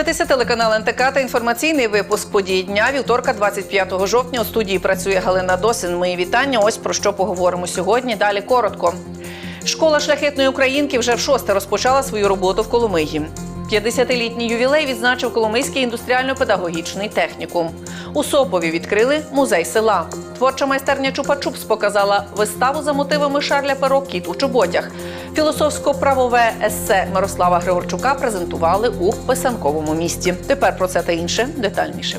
дивитеся телеканал НТК та інформаційний випуск подій дня вівторка, 25 жовтня. У студії працює Галина Досин. Мої вітання. Ось про що поговоримо сьогодні. Далі коротко. Школа шляхетної українки вже в шосте розпочала свою роботу в Коломиї. 50-літній ювілей відзначив Коломийський індустріально-педагогічний технікум. У Сопові відкрили музей села. Творча майстерня Чупа-Чупс показала виставу за мотивами Шарля Перо Кіт у чоботях. Філософсько-правове есе Мирослава Григорчука презентували у писанковому місті. Тепер про це та інше детальніше.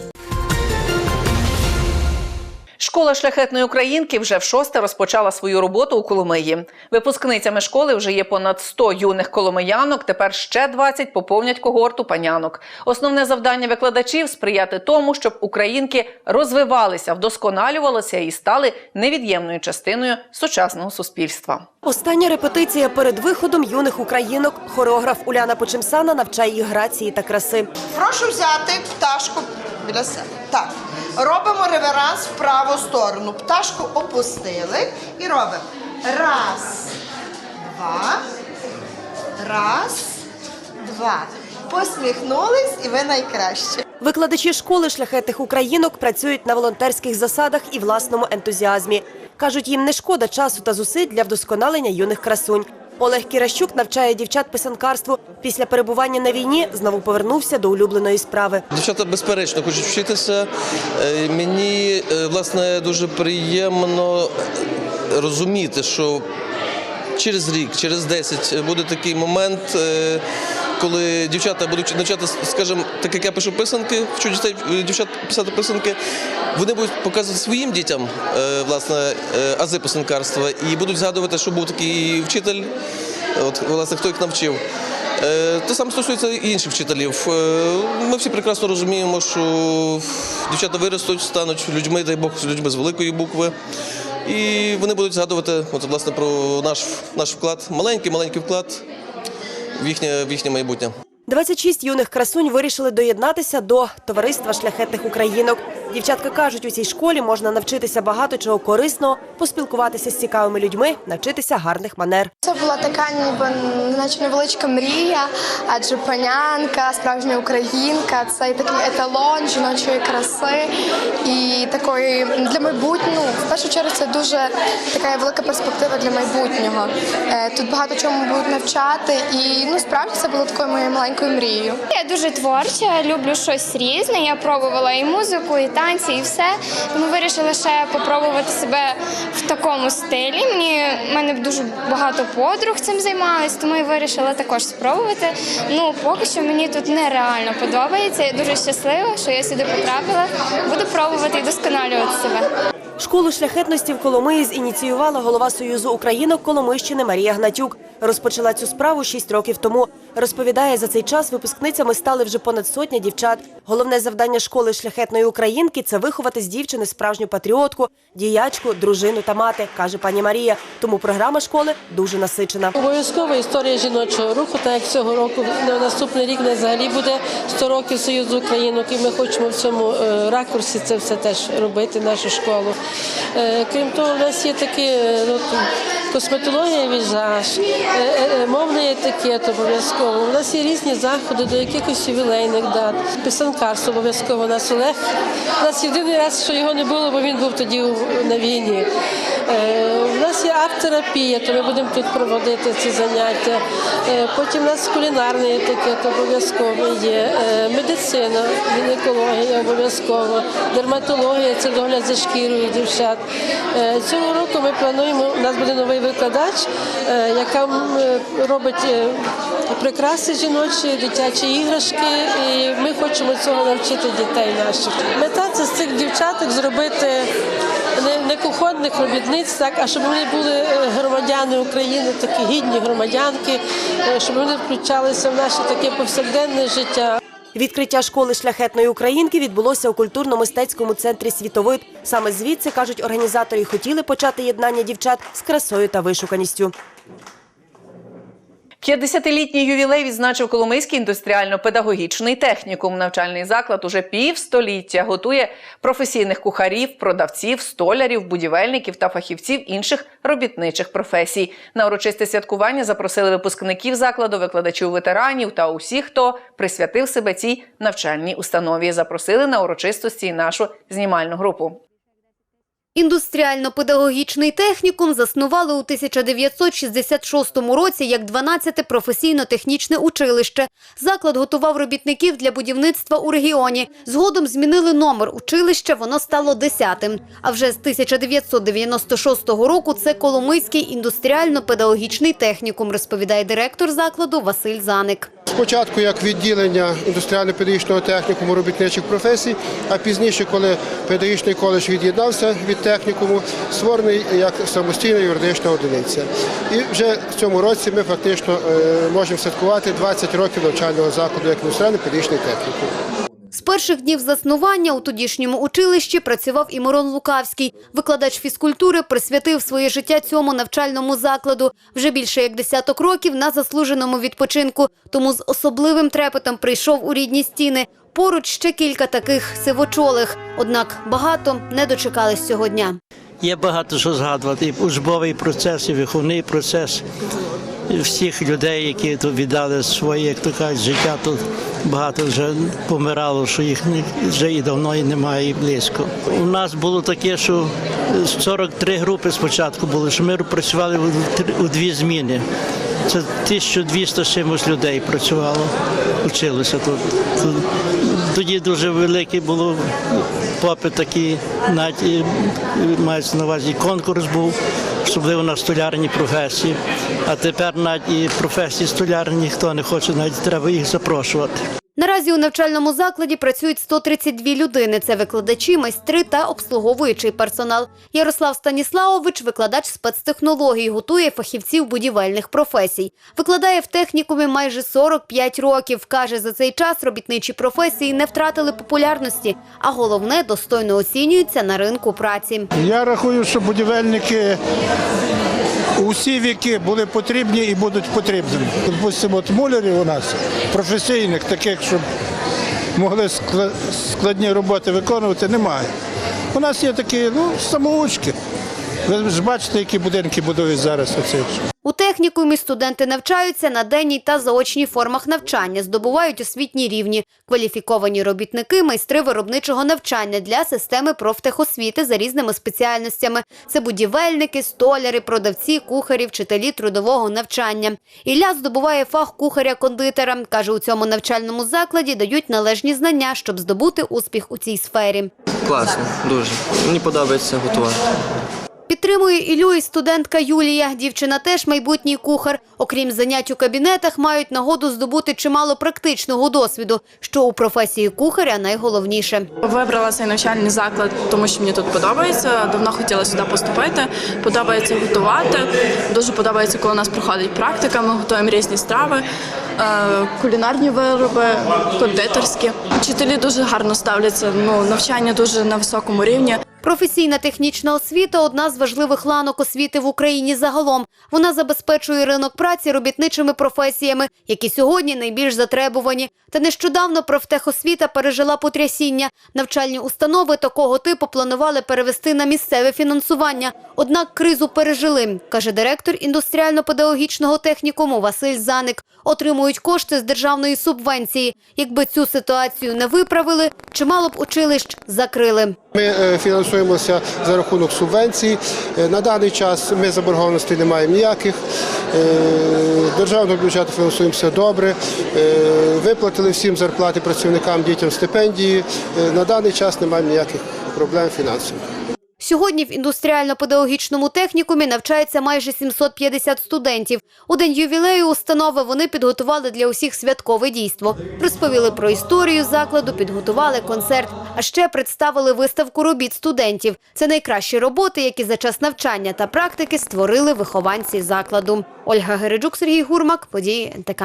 Школа шляхетної українки вже в шосте розпочала свою роботу у Коломиї. Випускницями школи вже є понад 100 юних коломиянок. Тепер ще 20 поповнять когорту панянок. Основне завдання викладачів сприяти тому, щоб українки розвивалися, вдосконалювалися і стали невід'ємною частиною сучасного суспільства. Остання репетиція перед виходом юних українок. Хореограф Уляна Почемсана навчає їх грації та краси. Прошу взяти пташку біля себе. Так. Робимо реверанс в праву сторону. Пташку опустили і робимо. Раз, два. Раз, два. Посміхнулись і ви найкраще. Викладачі школи шляхетних українок працюють на волонтерських засадах і власному ентузіазмі. Кажуть, їм не шкода часу та зусиль для вдосконалення юних красунь. Олег Кіращук навчає дівчат писанкарству. Після перебування на війні знову повернувся до улюбленої справи. Дівчата безперечно хочуть вчитися. Е, Мені е, власне дуже приємно розуміти, що через рік, через 10 буде такий момент, е, коли дівчата будуть навчати, скажімо, так як я пишу писанки, вчу дітей е, дівчат писати писанки, вони будуть показувати своїм дітям е, власне е, ази писанкарства і будуть згадувати, що був такий вчитель, от власне хто їх навчив. Те саме стосується і інших вчителів. Ми всі прекрасно розуміємо, що дівчата виростуть, стануть людьми, дай Бог, людьми з великої букви. І вони будуть згадувати от, власне, про наш, наш вклад, маленький, маленький вклад в їхнє, в їхнє майбутнє. 26 юних красунь вирішили доєднатися до товариства шляхетних українок. Дівчатка кажуть, у цій школі можна навчитися багато чого корисного, поспілкуватися з цікавими людьми, навчитися гарних манер. Це була така ніби наче невеличка мрія, адже панянка, справжня українка, це такий еталон жіночої краси і такої для майбутнього. Ну, в першу чергу це дуже така велика перспектива для майбутнього. Е, Тут багато чому будуть навчати, і ну справді це було такою моєю маленькою мрією. Я дуже творча, люблю щось різне. Я пробувала і музику, і танці, і все. Тому вирішила ще попробувати себе в такому стилі. Мені мене дуже багато подруг цим займались, тому я вирішила також спробувати. Ну поки що мені тут нереально подобається. Я дуже щаслива, що я сюди потрапила. Буду пробувати і досконалювати себе. Школу шляхетності в Коломиї зініціювала голова Союзу українок Коломийщини Марія Гнатюк. Розпочала цю справу шість років тому. Розповідає, за цей час випускницями стали вже понад сотня дівчат. Головне завдання школи шляхетної українки це виховати з дівчини справжню патріотку, діячку, дружину та мати, каже пані Марія. Тому програма школи дуже насичена. Обов'язкова історія жіночого руху, так як цього року на наступний рік не взагалі буде 100 років Союзу Українок, і ми хочемо в цьому е, ракурсі це все теж робити, нашу школу. Е, Крім того, в нас є такі е, косметологія, віжаж, е, е, е, мовний етикет обов'язково. У нас є різні заходи до якихось ювілейних дат. Писанкарство обов'язково у нас Олег. У нас єдиний раз, що його не було, бо він був тоді на війні. У нас є арт-терапія, то ми будемо тут проводити ці заняття. Потім у нас кулінарний етикет обов'язково є, медицина, гінекологія обов'язково, дерматологія це догляд за шкірою дівчат. Цього року ми плануємо, у нас буде новий викладач, е, яка робить е, прикраси жіночі, дитячі іграшки, і ми хочемо цього навчити дітей наших. Мета це з цих дівчаток зробити не, кухонних робітниць, так, а щоб вони були е, громадяни України, такі гідні громадянки, щоб вони включалися в наше таке повсякденне життя. Відкриття школи шляхетної українки відбулося у культурно-мистецькому центрі Світовид. Саме звідси кажуть організатори, хотіли почати єднання дівчат з красою та вишуканістю. 50-літній ювілей відзначив Коломийський індустріально-педагогічний технікум. Навчальний заклад уже півстоліття готує професійних кухарів, продавців, столярів, будівельників та фахівців інших робітничих професій. На урочисте святкування запросили випускників закладу, викладачів ветеранів та усіх, хто присвятив себе цій навчальній установі. Запросили на урочистості нашу знімальну групу. Індустріально-педагогічний технікум заснували у 1966 році як 12-те професійно-технічне училище. Заклад готував робітників для будівництва у регіоні. Згодом змінили номер училища, воно стало 10-тим. А вже з 1996 року це Коломийський індустріально-педагогічний технікум, розповідає директор закладу Василь Заник. Спочатку як відділення індустріально-педагогічного технікуму робітничих професій, а пізніше, коли педагогічний коледж від'єднався від технікуму, створений як самостійна юридична одиниця. І вже в цьому році ми фактично е, можемо святкувати 20 років навчального закладу як індустріально-педагогічний технікум. З перших днів заснування у тодішньому училищі працював і Мирон Лукавський. Викладач фізкультури присвятив своє життя цьому навчальному закладу. Вже більше як десяток років на заслуженому відпочинку. Тому з особливим трепетом прийшов у рідні стіни. Поруч ще кілька таких сивочолих. Однак багато не дочекались цього дня. Є багато що згадувати. І учбовий процес, і виховний процес. Всіх людей, які тут віддали своє, як то кажуть, життя, тут багато вже помирало, що їх вже і давно і немає, і близько. У нас було таке, що 43 групи спочатку були, що ми працювали у дві зміни. Це 1200 з чимось людей працювало, вчилося тут. Тут- Тоді дуже великий було попит такий, навіть мається на увазі конкурс був, особливо на столярні професії. А тепер навіть і професії столярні ніхто не хоче, навіть треба їх запрошувати. Наразі у навчальному закладі працюють 132 людини. Це викладачі, майстри та обслуговуючий персонал. Ярослав Станіславович, викладач спецтехнологій, готує фахівців будівельних професій. Викладає в технікумі майже 45 років. Каже, за цей час робітничі професії не втратили популярності, а головне достойно оцінюються на ринку праці. Я рахую, що будівельники усі віки були потрібні і будуть потрібними. Допустимо, от мулярів у нас професійних, таких, щоб могли складні роботи виконувати, немає. У нас є такі ну, самоучки. Ви ж бачите, які будинки будують зараз оці. У технікумі студенти навчаються на денній та заочній формах навчання, здобувають освітні рівні, кваліфіковані робітники, майстри виробничого навчання для системи профтехосвіти за різними спеціальностями. Це будівельники, столяри, продавці, кухарі, вчителі трудового навчання. Ілля здобуває фах кухаря-кондитера. Каже, у цьому навчальному закладі дають належні знання, щоб здобути успіх у цій сфері. Класно, дуже. Мені подобається готувати. Підтримує і студентка Юлія. Дівчина теж майбутній кухар. Окрім занять у кабінетах, мають нагоду здобути чимало практичного досвіду, що у професії кухаря найголовніше. Вибрала цей навчальний заклад, тому що мені тут подобається. Давно хотіла сюди поступити. Подобається готувати. Дуже подобається, коли у нас проходить практика. Ми готуємо різні страви, е, кулінарні вироби, кондитерські. Вчителі дуже гарно ставляться. Ну навчання дуже на високому рівні. Професійна технічна освіта одна з важливих ланок освіти в Україні загалом. Вона забезпечує ринок праці робітничими професіями, які сьогодні найбільш затребувані. Та нещодавно профтехосвіта пережила потрясіння. Навчальні установи такого типу планували перевести на місцеве фінансування. Однак кризу пережили, каже директор індустріально-педагогічного технікуму Василь Заник. Отримують кошти з державної субвенції. Якби цю ситуацію не виправили, чимало б училищ закрили. Ми е, фінансуємося за рахунок субвенцій. Е, На даний час ми заборгованостей не маємо ніяких. Е, Державного бюджету фінансуємося добре. Е, Виплатили всім зарплати працівникам, дітям стипендії. На даний час не маємо ніяких проблем фінансових. Сьогодні в індустріально-педагогічному технікумі навчається майже 750 студентів. У день ювілею установи вони підготували для усіх святкове дійство. Розповіли про історію закладу, підготували концерт, а ще представили виставку робіт студентів. Це найкращі роботи, які за час навчання та практики створили вихованці закладу. Ольга Гереджук, Сергій Гурмак, події НТК.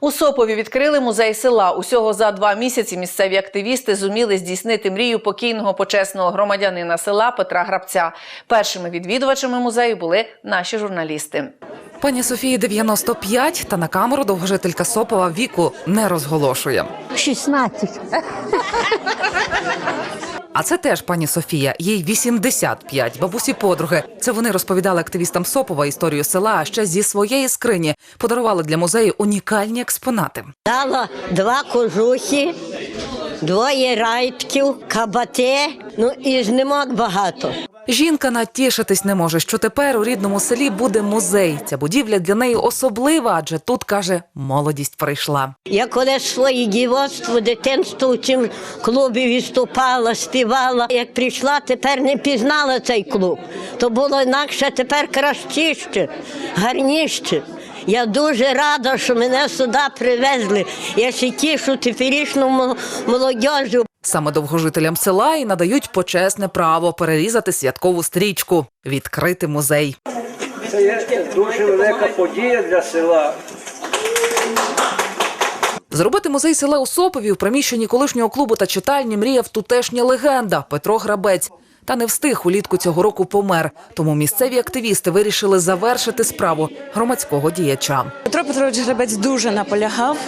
У Сопові відкрили музей села. Усього за два місяці місцеві активісти зуміли здійснити мрію покійного почесного громадянина села Петра Грабця. Першими відвідувачами музею були наші журналісти. Пані Софії 95, та на камеру довгожителька Сопова віку не розголошує. 16. А це теж пані Софія, їй 85, бабусі подруги. Це вони розповідали активістам Сопова історію села, а ще зі своєї скрині подарували для музею унікальні експонати. Дала два кожухи, двоє райпків, кабате, ну і жнемок багато. Жінка натішитись не може, що тепер у рідному селі буде музей. Ця будівля для неї особлива, адже тут каже, молодість прийшла. Я коли своє дівоцтво, дитинство у цьому клубі виступала, співала. Як прийшла, тепер не пізнала цей клуб. То було інакше, тепер кращіше, гарніше. Я дуже рада, що мене сюди привезли. Я ще тішу теперішню мо- молодіжу. Саме довгожителям села і надають почесне право перерізати святкову стрічку, відкрити музей. Це є дуже велика подія для села. Зробити музей села Осопові в приміщенні колишнього клубу та читальні мріяв тутешня легенда Петро Грабець. Та не встиг улітку цього року помер. Тому місцеві активісти вирішили завершити справу громадського діяча. Петро Петрович Гребець дуже наполягав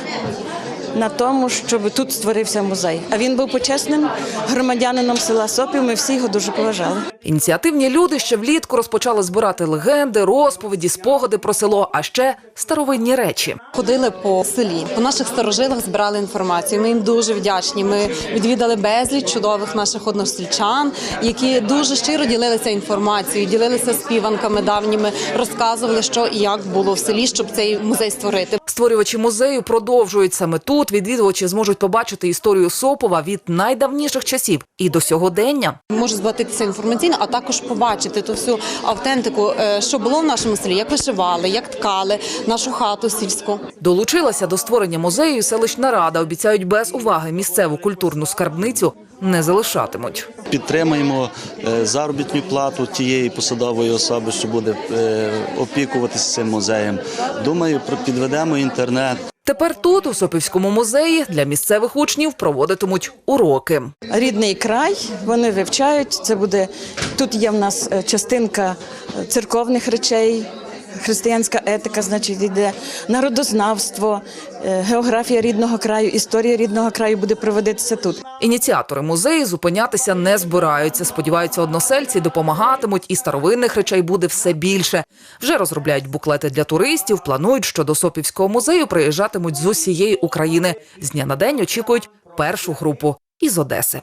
на тому, щоб тут створився музей. А він був почесним громадянином села Сопів. Ми всі його дуже поважали. Ініціативні люди ще влітку розпочали збирати легенди, розповіді, спогади про село, а ще старовинні речі. Ходили по селі, по наших старожилах збирали інформацію. Ми їм дуже вдячні. Ми відвідали безліч чудових наших односельчан, які дуже щиро ділилися інформацією, ділилися співанками давніми, розказували, що і як було в селі, щоб цей музей створити. Створювачі музею продовжують саме тут. Відвідувачі зможуть побачити історію Сопова від найдавніших часів і до сьогодення. Може збагатитися інформаційно, а також побачити ту всю автентику, е, що було в нашому селі, як вишивали, як ткали нашу хату сільську. Долучилася до створення музею і селищна рада. Обіцяють без уваги місцеву культурну скарбницю не залишатимуть. Підтримаємо е, заробітну плату тієї посадової особи, що буде е, опікуватися цим музеєм. Думаю, про- підведемо інтернет. Тепер тут, у Сопівському музеї, для місцевих учнів проводитимуть уроки. Рідний край вони вивчають. Це буде тут. Є в нас е, частинка е, церковних речей. Християнська етика, значить, йде народознавство, е, географія рідного краю, історія рідного краю буде проводитися тут. Ініціатори музею зупинятися не збираються. Сподіваються, односельці допомагатимуть, і старовинних речей буде все більше. Вже розробляють буклети для туристів. Планують, що до Сопівського музею приїжджатимуть з усієї України. З дня на день очікують першу групу із Одеси.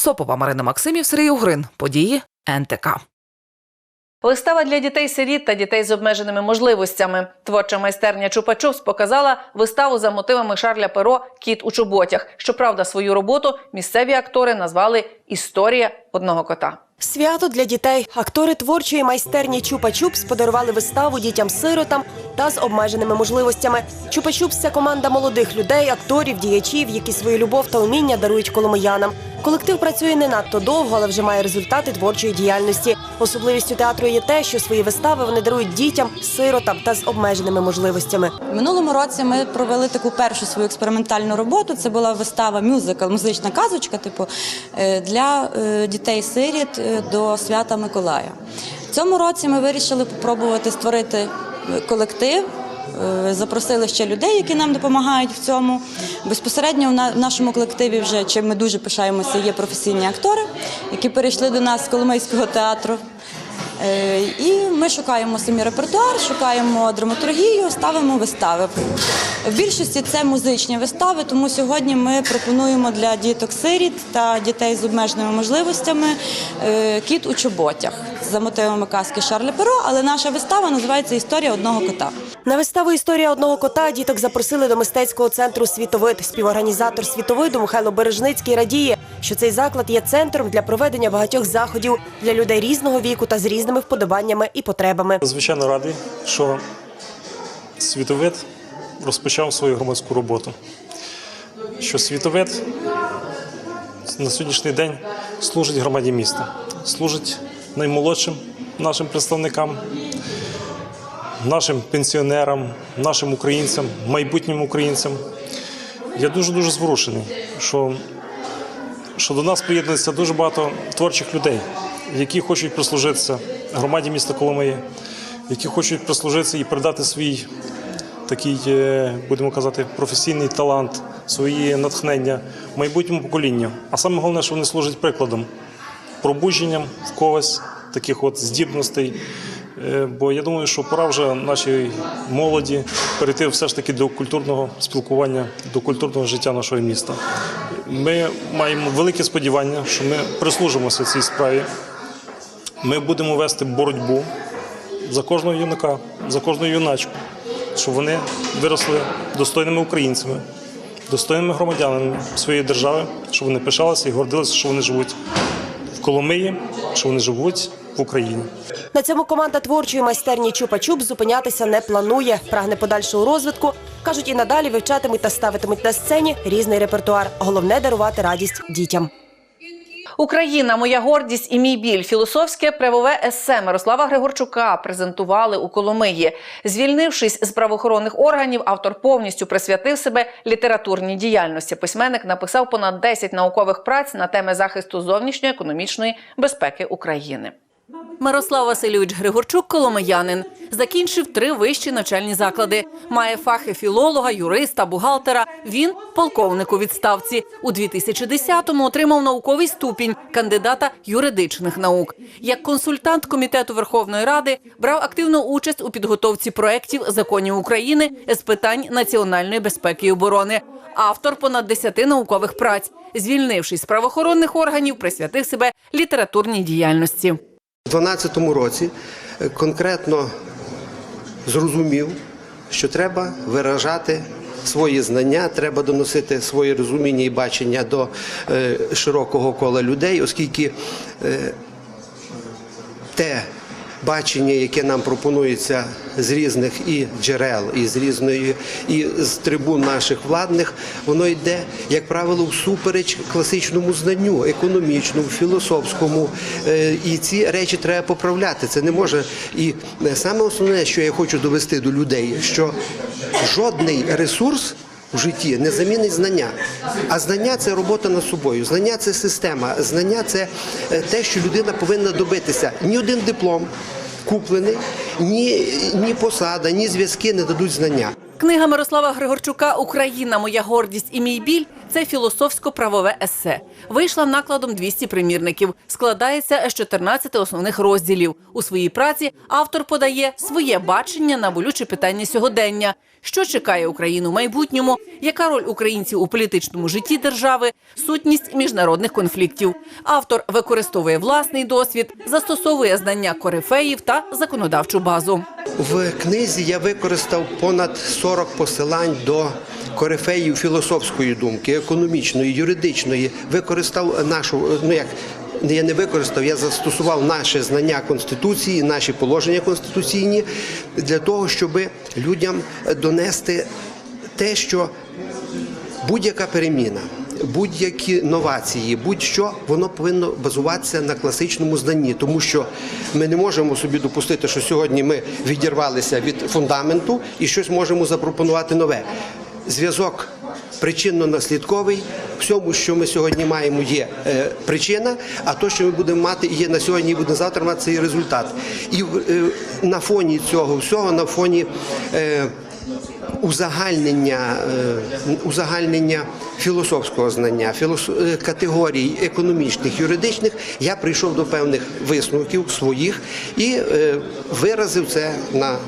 Сопова Марина Максимів, Сергій Угрин. Події НТК. Вистава для дітей-сиріт та дітей з обмеженими можливостями. Творча майстерня Чупа-Чупс показала виставу за мотивами Шарля Перо Кіт у чоботях. Щоправда, свою роботу місцеві актори назвали Історія одного кота. Свято для дітей. Актори творчої майстерні Чупа-Чупс подарували виставу дітям-сиротам та з обмеженими можливостями. Чупа-Чупс – це команда молодих людей, акторів, діячів, які свою любов та уміння дарують коломиянам. Колектив працює не надто довго, але вже має результати творчої діяльності. Особливістю театру є те, що свої вистави вони дарують дітям, сиротам та з обмеженими можливостями. Минулому році ми провели таку першу свою експериментальну роботу. Це була вистава мюзикл, музична казочка, типу е, для е, дітей-сиріт е, до свята Миколая. В цьому році ми вирішили спробувати створити колектив. Е, Запросили ще людей, які нам допомагають в цьому. Безпосередньо в нашому колективі вже чим ми дуже пишаємося, є професійні актори, які перейшли до нас з Коломийського театру. Е, І ми шукаємо самі репертуар, шукаємо драматургію, ставимо вистави. В більшості це музичні вистави, тому сьогодні ми пропонуємо для діток-сиріт та дітей з обмеженими можливостями е, кіт у чоботях за мотивами казки Шарля Перо, але наша вистава називається Історія одного кота. На виставу Історія одного кота діток запросили до мистецького центру Світовид. Співорганізатор світовиду Михайло Бережницький радіє, що цей заклад є центром для проведення багатьох заходів для людей різного віку та з різними вподобаннями і потребами. Звичайно радий, що світовид розпочав свою громадську роботу. Що світовид на сьогоднішній день служить громаді міста, служить наймолодшим нашим представникам, нашим пенсіонерам, нашим українцям, майбутнім українцям. Я дуже-дуже зворушений, що, що до нас приєднується дуже багато творчих людей, які хочуть прислужитися громаді міста Коломиї, які хочуть прислужитися і передати свій такий, е, будемо казати, професійний талант, свої натхнення майбутньому поколінню. А саме головне, що вони служать прикладом, пробудженням в когось таких от здібностей. Е, Бо я думаю, що пора вже нашій молоді перейти все ж таки до культурного спілкування, до культурного життя нашого міста. Ми маємо велике сподівання, що ми прислужимося цій справі. Ми будемо вести боротьбу за кожного юнака, за кожну юначку, щоб вони виросли достойними українцями, достойними громадянами своєї держави, щоб вони пишалися і гордилися, що вони живуть в Коломиї, що вони живуть в Україні. На цьому команда творчої майстерні Чупа-Чуп зупинятися не планує. Прагне подальшого розвитку. Кажуть, і надалі вивчатимуть та ставитимуть на сцені різний репертуар. Головне дарувати радість дітям. Україна, моя гордість і мій біль. Філософське правове есе Мирослава Григорчука презентували у Коломиї. Звільнившись з правоохоронних органів, автор повністю присвятив себе літературній діяльності. Письменник написав понад 10 наукових праць на теми захисту зовнішньої економічної безпеки України. Мирослав Васильович Григорчук коломиянин. Закінчив три вищі навчальні заклади. Має фахи філолога, юриста, бухгалтера. Він полковник у відставці. У 2010-му отримав науковий ступінь кандидата юридичних наук. Як консультант комітету Верховної Ради брав активну участь у підготовці проєктів законів України з питань національної безпеки і оборони. Автор понад 10 наукових праць. Звільнившись з правоохоронних органів, присвятив себе літературній діяльності. У 2012 році е, конкретно зрозумів, що треба виражати свої знання, треба доносити своє розуміння і бачення до е, широкого кола людей, оскільки е, те бачення, яке нам пропонується з різних і джерел, і з різної, і з трибун наших владних, воно йде, як правило, всупереч класичному знанню, економічному, філософському. Е, І ці речі треба поправляти. Це не може. І саме основне, що я хочу довести до людей, що жодний ресурс. В житті не замінить знання, а знання це робота над собою. Знання це система. Знання це е, те, що людина повинна добитися. Ні один диплом куплений, ні, ні посада, ні зв'язки не дадуть знання. Книга Мирослава Григорчука Україна, моя гордість і мій біль це філософсько-правове есе. Вийшла накладом 200 примірників. Складається з 14 основних розділів. У своїй праці автор подає своє бачення на болючі питання сьогодення. Що чекає Україну в майбутньому? Яка роль українців у політичному житті держави? Сутність міжнародних конфліктів. Автор використовує власний досвід, застосовує знання корифеїв та законодавчу базу. В книзі я використав понад 40 посилань до корифеїв філософської думки, економічної, юридичної. Використав нашу, ну як я не використав, я застосував наше знання конституції, наші положення конституційні для того, щоб людям донести те, що будь-яка переміна. Будь-які новації, будь-що воно повинно базуватися на класичному знанні, тому що ми не можемо собі допустити, що сьогодні ми відірвалися від фундаменту і щось можемо запропонувати нове. Зв'язок причинно-наслідковий. Всьому, що ми сьогодні маємо, є е, причина, а то, що ми будемо мати, є на сьогодні і буде завтра мати цей результат. І е, на фоні цього всього, на фоні. Е, узагальнення, узагальнення філософського знання, категорій економічних, юридичних, я прийшов до певних висновків своїх і виразив це на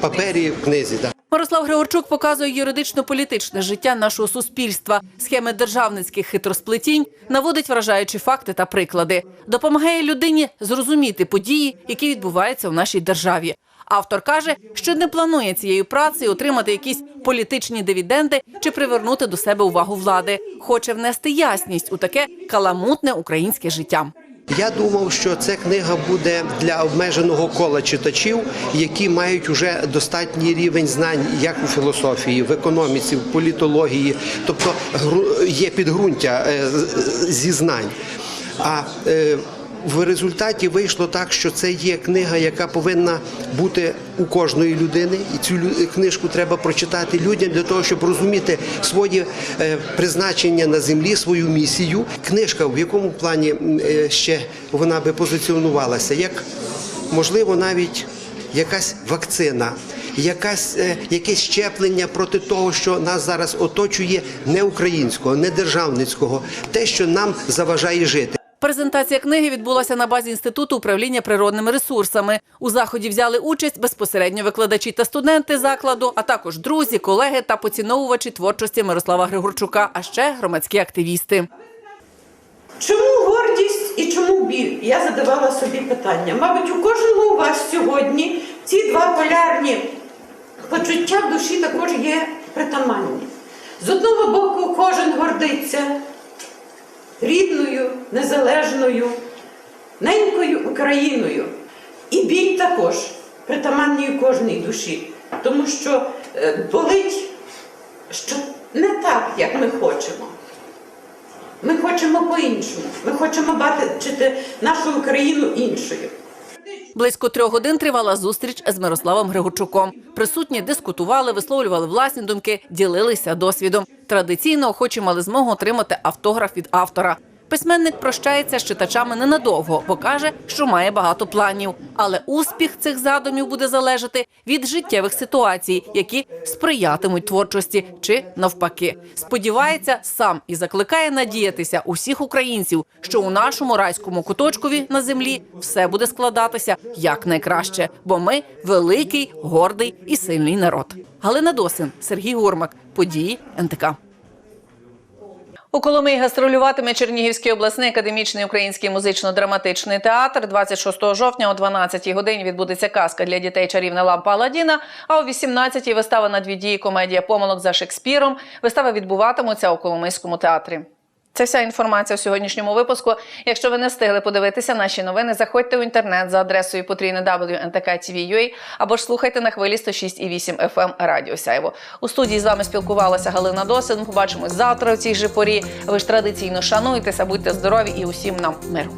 папері в книзі. Мирослав Григорчук показує юридично-політичне життя нашого суспільства, схеми державницьких хитросплетінь, наводить вражаючі факти та приклади, допомагає людині зрозуміти події, які відбуваються в нашій державі. Автор каже, що не планує цією працею отримати якісь політичні дивіденди чи привернути до себе увагу влади. Хоче внести ясність у таке каламутне українське життя. Я думав, що ця книга буде для обмеженого кола читачів, які мають уже достатній рівень знань як у філософії, в економіці, в політології, тобто є підґрунтя е, зі знань. А е, в результаті вийшло так, що це є книга, яка повинна бути у кожної людини, і цю книжку треба прочитати людям для того, щоб розуміти своє е, призначення на землі, свою місію. Книжка в якому плані е, ще вона би позиціонувалася, як можливо навіть якась вакцина, якась, е, якесь щеплення проти того, що нас зараз оточує не українського, не державницького, те, що нам заважає жити. Презентація книги відбулася на базі інституту управління природними ресурсами. У заході взяли участь безпосередньо викладачі та студенти закладу, а також друзі, колеги та поціновувачі творчості Мирослава Григорчука, а ще громадські активісти. Чому гордість і чому біль? Я задавала собі питання. Мабуть, у кожного у вас сьогодні ці два полярні почуття в душі також є притаманні. З одного боку, кожен гордиться рідною, незалежною, ненькою Україною. І біль також притаманній кожній душі, тому що е, болить, що не так, як ми хочемо. Ми хочемо по-іншому. Ми хочемо бачити нашу Україну іншою. Близько трьох годин тривала зустріч з Мирославом Григорчуком. Присутні дискутували, висловлювали власні думки, ділилися досвідом. Традиційно охочі мали змогу отримати автограф від автора. Письменник прощається з читачами ненадовго, бо каже, що має багато планів. Але успіх цих задумів буде залежати від життєвих ситуацій, які сприятимуть творчості чи навпаки. Сподівається сам і закликає надіятися усіх українців, що у нашому райському куточкові на землі все буде складатися якнайкраще, бо ми великий, гордий і сильний народ. Галина Досин, Сергій Гурмак, події НТК. У Коломиї гастролюватиме Чернігівський обласний академічний український музично-драматичний театр. 26 жовтня о 12 годині відбудеться казка для дітей чарівна лампа Аладдіна, А о 18-й вистава на дві дії комедія помилок за Шекспіром. Вистава відбуватимуться у Коломийському театрі. Це вся інформація у сьогоднішньому випуску. Якщо ви не встигли подивитися наші новини, заходьте в інтернет за адресою потрійне або ж слухайте на хвилі 106,8 FM Радіо Сяйво. У студії з вами спілкувалася Галина Досин. Побачимось завтра у цій же порі. Ви ж традиційно шануйтеся, будьте здорові і усім нам миру.